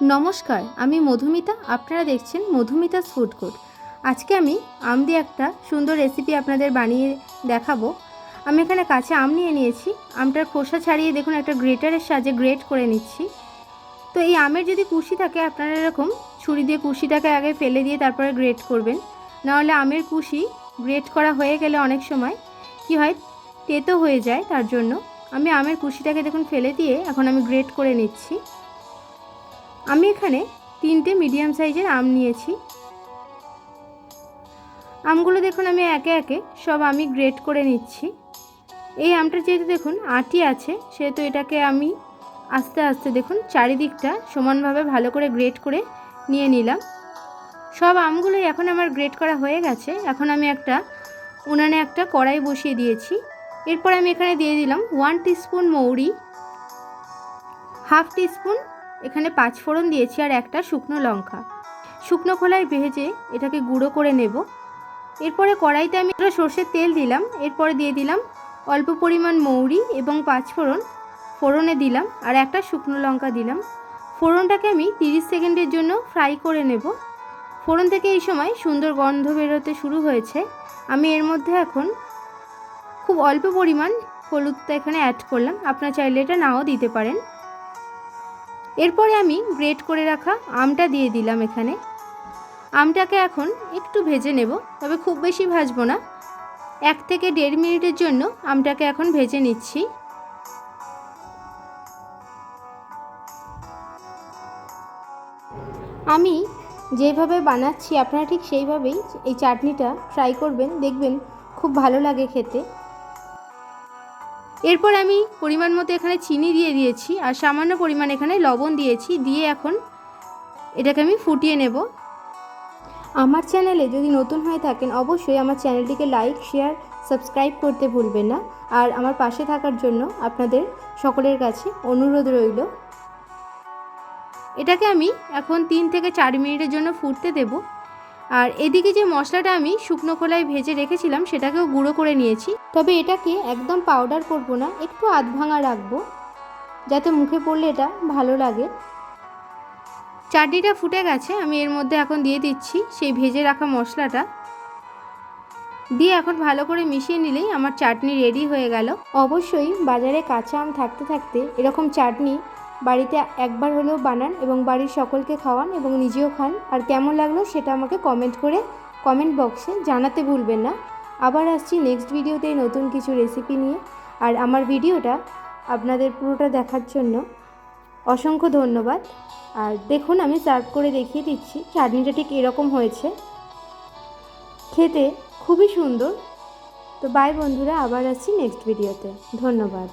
নমস্কার, আমি মধুমিতা। আপনারা দেখছেন মধুমিতাস ফুড কোর্ট আজকে আমি আম দিয়ে একটা সুন্দর রেসিপি আপনাদের বানিয়ে দেখাবো। আমি এখানে কাছে আম নিয়ে নিয়েছি। আমটার খোসা ছাড়িয়ে দেখুন, একটা গ্রেটারের সাহায্যে গ্রেট করে নিচ্ছি। তো এই আমের যদি কুশি থাকে, আপনারা এরকম ছুরি দিয়ে কুশিটাকে আগে ফেলে দিয়ে তারপরে গ্রেট করবেন। নাহলে আমের কুশি গ্রেট করা হয়ে গেলে অনেক সময় কি হয়, তেতো হয়ে যায়। তার জন্য আমি আমের কুশিটাকে দেখুন, ফেলে দিয়ে এখন আমি গ্রেট করে নিচ্ছি। আমি এখানে তিনটে মিডিয়াম সাইজের আম নিয়েছি। আমগুলো দেখুন, আমি একে একে সব আমি গ্রেট করে নিচ্ছি। এই আমটা যেহেতু দেখুন, আটি আছে, সেহেতু এটাকে আমি আস্তে আস্তে দেখুন, চারিদিকটা সমানভাবে ভালো করে গ্রেট করে নিয়ে নিলাম। সব আমগুলোই এখন আমার গ্রেট করা হয়ে গেছে। এখন আমি একটা উনানে একটা কড়াই বসিয়ে দিয়েছি। এরপর আমি এখানে দিয়ে দিলাম ওয়ান টিস্পুন মৌরি হাফ টিস্পুন এখানে পাঁচ ফোড়ন দিয়েছি আর একটা শুকনো লঙ্কা। শুকনো খোলায় ভেজে এটাকে গুঁড়ো করে নেব। এরপরে কড়াইতে আমি একটা সর্ষের তেল দিলাম। এরপরে দিয়ে দিলাম অল্প পরিমাণ মৌরি এবং পাঁচ ফোড়ন। ফোড়নে দিলাম আর একটা শুকনো লঙ্কা দিলাম। ফোড়নটাকে আমি তিরিশ সেকেন্ডের জন্য ফ্রাই করে নেব। ফোড়ন থেকে এই সময় সুন্দর গন্ধ বেরোতে শুরু হয়েছে। আমি এর মধ্যে এখন খুব অল্প পরিমাণ হলুদটা এখানে অ্যাড করলাম। আপনার চাইলে এটা নাও দিতে পারেন। এরপরে আমি গ্রেট করে রাখা আমটা দিয়ে দিলাম এখানে। আমটাকে এখন একটু ভেজে নেব, তবে খুব বেশি ভাজবো না। এক থেকে দেড় মিনিটের জন্য আমটাকে এখন ভেজে নিচ্ছি। আমি যেভাবে বানাচ্ছি, আপনারা ঠিক সেইভাবেই এই চাটনিটা ট্রাই করবেন, দেখবেন খুব ভালো লাগে খেতে। এরপর আমি পরিমাণ মতো এখানে চিনি দিয়ে দিয়েছি আর সামান্য পরিমাণ এখানে লবণ দিয়েছি, দিয়ে এখন এটাকে আমি ফুটিয়ে নেব। আমার চ্যানেলে যদি নতুন হয়ে থাকেন অবশ্যই আমার চ্যানেলটিকে লাইক, শেয়ার, সাবস্ক্রাইব করতে ভুলবেন না। আর আমার পাশে থাকার জন্য আপনাদের সকলের কাছে অনুরোধ রইল। এটাকে আমি এখন তিন থেকে চার মিনিটের জন্য ফুটতে দেব। আর এদিকে যে মশলাটা আমি শুকনো খোলায় ভেজে রেখেছিলাম, সেটাকেও গুঁড়ো করে নিয়েছি। তবে এটাকে একদম পাউডার করব না, একটু আধ ভাঙা রাখব, যাতে মুখে পড়লে এটা ভালো লাগে। চাটনিটা ফুটে গেছে, আমি এর মধ্যে এখন দিয়ে দিচ্ছি সেই ভেজে রাখা মশলাটা। দিয়ে এখন ভালো করে মিশিয়ে নিলেই আমার চাটনি রেডি হয়ে গেল। অবশ্যই বাজারে কাঁচা আম থাকতে থাকতে এরকম চাটনি বাড়িতে একবার হলেও বানান এবং বাড়ির সকলকে খাওয়ান এবং নিজেও খান। আর কেমন লাগল সেটা আমাকে কমেন্ট করে কমেন্ট বক্সে জানাতে ভুলবেন না। আবার আসছি নেক্সট ভিডিওতে নতুন কিছু রেসিপি নিয়ে। আর আমার ভিডিওটা আপনাদের পুরোটা দেখার জন্য অসংখ্য ধন্যবাদ। আর দেখুন, আমি সার্ভ করে দেখিয়ে দিচ্ছি, চাটনিটা ঠিক এরকম হয়েছে। খেতে খুবই সুন্দর। তো বাই বন্ধুরা, আবার আসছি নেক্সট ভিডিওতে ধন্যবাদ।